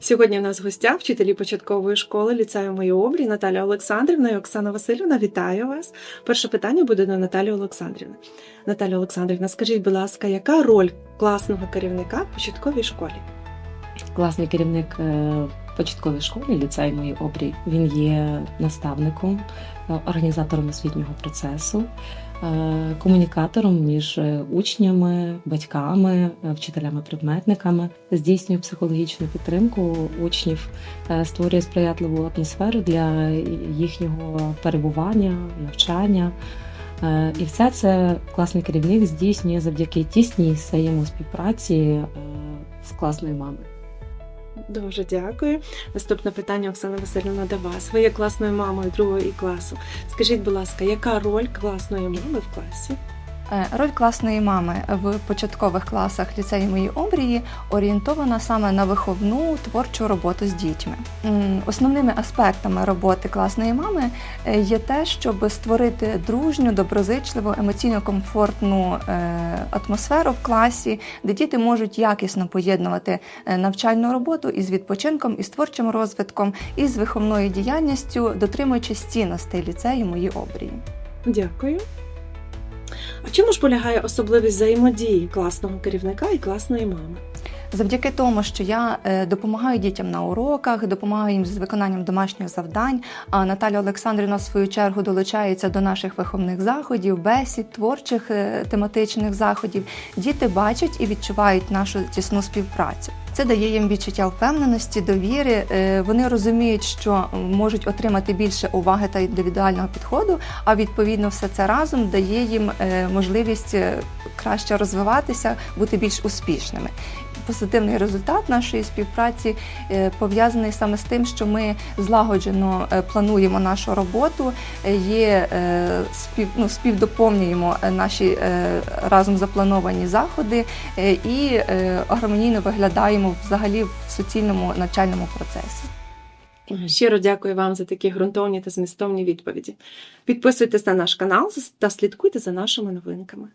Сьогодні в нас в гостях вчителі початкової школи ліцею мої обрій Наталя Олександрівна і Оксана Васильівна. Вітаю вас. Перше питання буде до Наталі Олександрівни. Наталя Олександрівна, скажіть, будь ласка, яка роль класного керівника в початковій школі? класний керівник е, в початковій школі ліцей мої обрій. Він є наставником, е, організатором освітнього процесу, комунікатором між е, учнями, батьками, е, вчителями, предметниками, здійснює психологічну підтримку учнів, е, створює сприятливу атмосферу для їхнього перебування, навчання. Е, І все це класний керівник здійснює завдяки тісній взаємоспівпраці е, з класною мамою. Дуже дякую. Наступне питання, Оксана Васильівна, до вас. Ви є класною мамою другого і класу. Скажіть, будь ласка, яка роль класної мами в класі? Е, Роль класної мами в початкових класах ліцею мої обрії орієнтована саме на виховну творчу роботу з дітьми. Основними аспектами роботи класної мами е, є те, щоб створити дружню, доброзичливу, емоційно комфортну е, атмосферу в класі, де діти можуть якісно поєднувати навчальну роботу із відпочинком, із творчим розвитком, і з виховною діяльністю, дотримуючись цінностей ліцею мої обрії. Дякую. А чому ж полягає особливість взаємодії класного керівника і класної мами? Завдяки тому, що я е, допомагаю дітям на уроках, допомагаю їм з виконанням домашніх завдань. А Наталя Олександрівна, в свою чергу, долучається до наших виховних заходів, бесід, творчих е, тематичних заходів. Діти бачать і відчувають нашу тісну співпрацю. Це дає їм відчуття впевненості, довіри. Е, Вони розуміють, що можуть отримати більше уваги та індивідуального підходу. А відповідно, все це разом дає їм можливість краще розвиватися, бути більш успішними. Позитивний результат нашої співпраці е, пов'язаний саме з тим, що ми злагоджено е, плануємо нашу роботу, е, є спів, ну, співдоповнюємо наші разом заплановані заходи і гармонійно виглядаємо взагалі в суцільному навчальному процесі. Щиро дякую вам за такі ґрунтовні та змістовні відповіді. Підписуйтесь на наш канал та слідкуйте за нашими новинками.